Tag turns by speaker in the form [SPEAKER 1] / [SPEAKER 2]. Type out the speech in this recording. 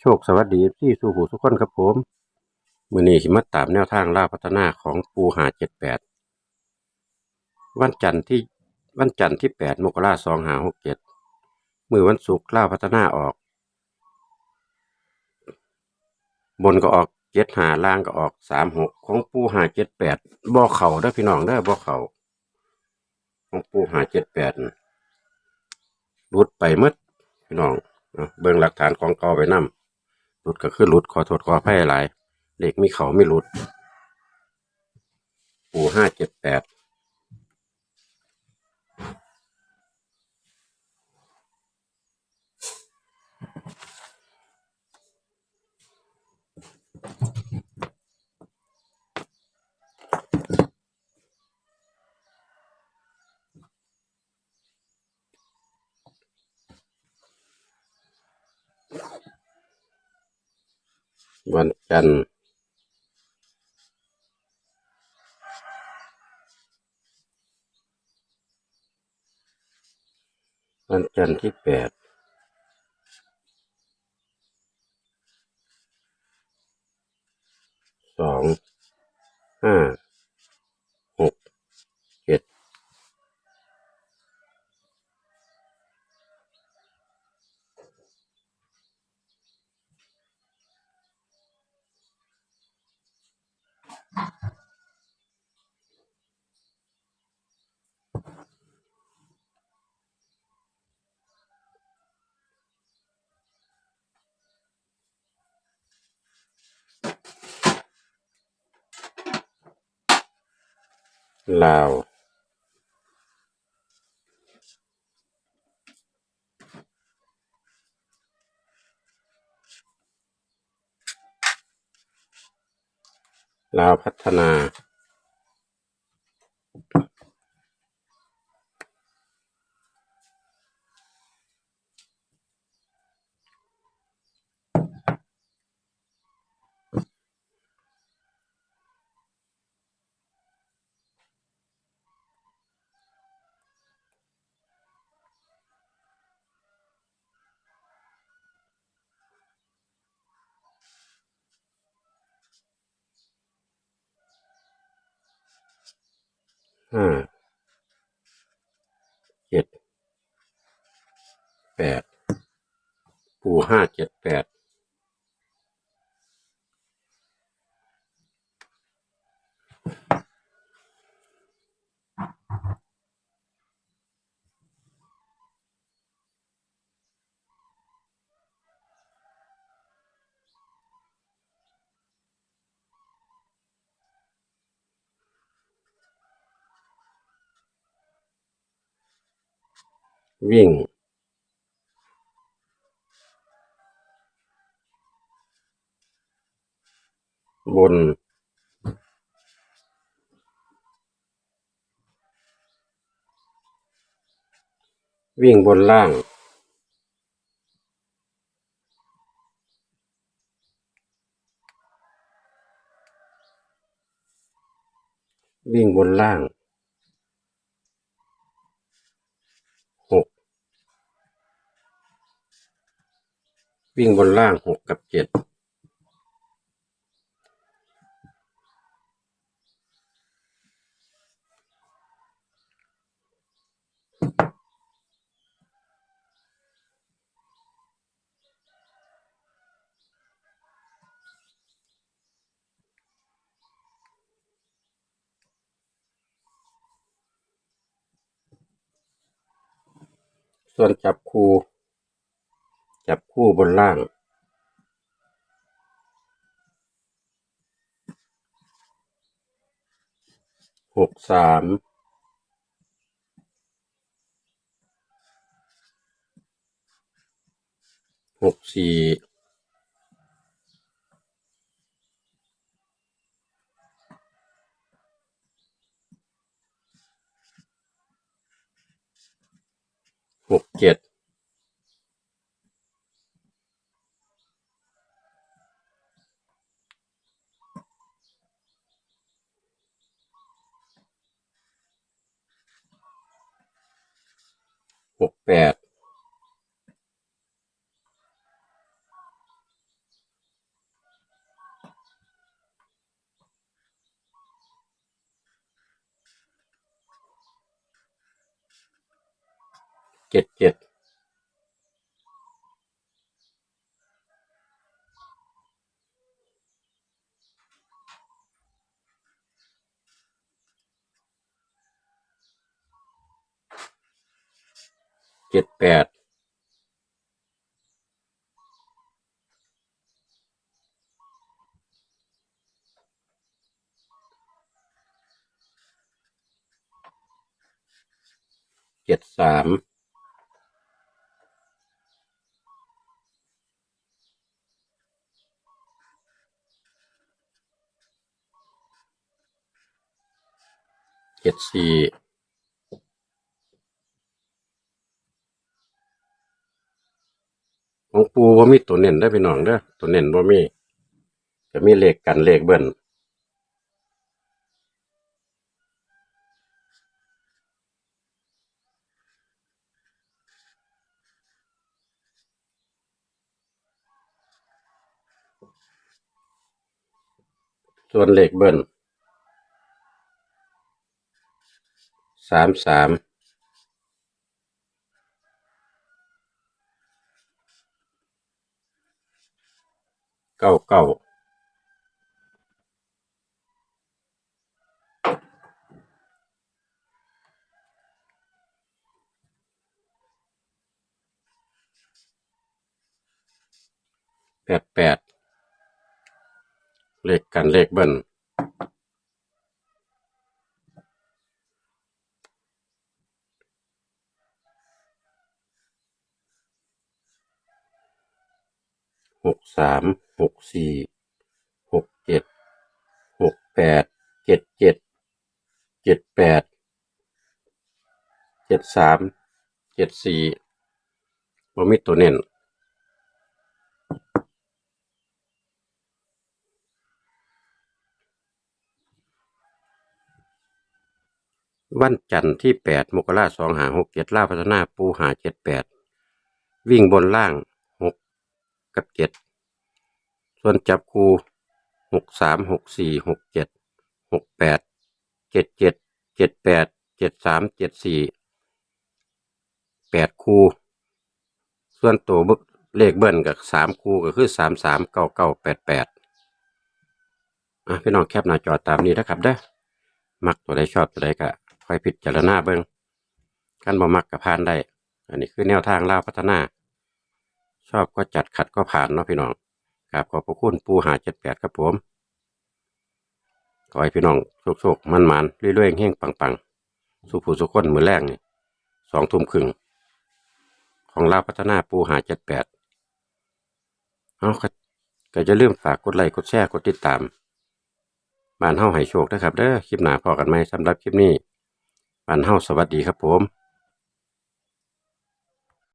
[SPEAKER 1] โชคสวัสดีที่สู่หูทุกคนครับผมมือนี้สิมาตามแนวทางล่าพัฒนาของปูหาเจ็ดแปดวันจันทร์ที่วันจันทร์ที่แปดมกราสองหาหกเจ็ดมือวันศุกร์ล่าพัฒนาออก บนก็ออกเจ็ดหาล่างก็ออกสามหกของปูหาเจ็ดแปดบ่อเข่าเด้พี่น้องเด้บ่อเข่าของปูหาเจ็ดแปดรุดไปหมดพี่น้องเอาเบิ่งหลักฐานของเก่าไปนำ หลุดก็คือหลุดขอโทษขออภัยหลายเด็กมีเขาไม่หลุด ปูห้าเจ็ดแปด วันจันทร์วันจันทร์ที่แปดสองห้าหกเจ็ด ลาว ลาวพัฒนา ห้าเจ็ดแปดปูห้าเจ็ดแปด วิ่ง บน วิ่งบนล่าง วิ่งบนล่าง วิ่งบนล่างหกกับเจ็ดส่วนจับคู่ จับคู่บนล่าง หกสามหกสี่หกเจ็ด หกแปดเจ็ดเจ็ด เจ็ดแปดเจ็ดสามเจ็ดสี่ของ ปูว่ามีตัวเน้นได้พี่น้องเด้อตัวเน้นว่ามีจะมีเลขกันเลขเบิ้ลส่วนเลขเบิ้ลสามสาม เก้าเก้าแปดแปดเลขกันเลขเบิ้ล หกสามหกสี่หกเจ็ดหกแปดเจ็ดเจ็ดเจ็ดแปดเจ็ดสามเจ็ดสี่บมีตัวเน้นวันจันทร์ที่แปดมกราสองหาหกเจ็ดล่าพัฒนาปูหาเจ็ดแปดวิ่งบนล่าง กับเจ็ดส่วนจับคูหกสามหกสี่หกเจ็ดหกแปดเจ็ดเจ็ดเจ็ดแปดเจ็ดสามเจ็ดสี่แปดคูส่วนตัวเลขเบิ้ลกับสามคูก็คือสามสามเก้าเก้าแปดแปดอะพี่น้องแคปหน้าจอตามนี้นะครับเด้อมักตัวใดชอบตัวใดก็ค่อยพิจารณาเบิ้งกันบ่มักกับพานได้ อันนี้คือแนวทางล่าวพัฒนา ชอบก็จัดขัดก็ผ่านเนาะพี่น้องกราบขอบพระคุณปูหาเจ็ดแปดครับผมขอให้พี่น้องโชคๆมันมันๆเรื่อยๆเฮงๆปังๆสุผู้สุคนมือแรกนี่สองทุ่มครึ่งของลาพัฒนาปูหาเจ็ดแปดเอาก็ก็จะลืมฝากกดไลค์กดแชร์กดติดตามบ้านเฮาให้โชคนะครับเด้อคลิปหน้าพอกันไหมสำหรับคลิปนี้บ้านเฮาสวัสดีครับผม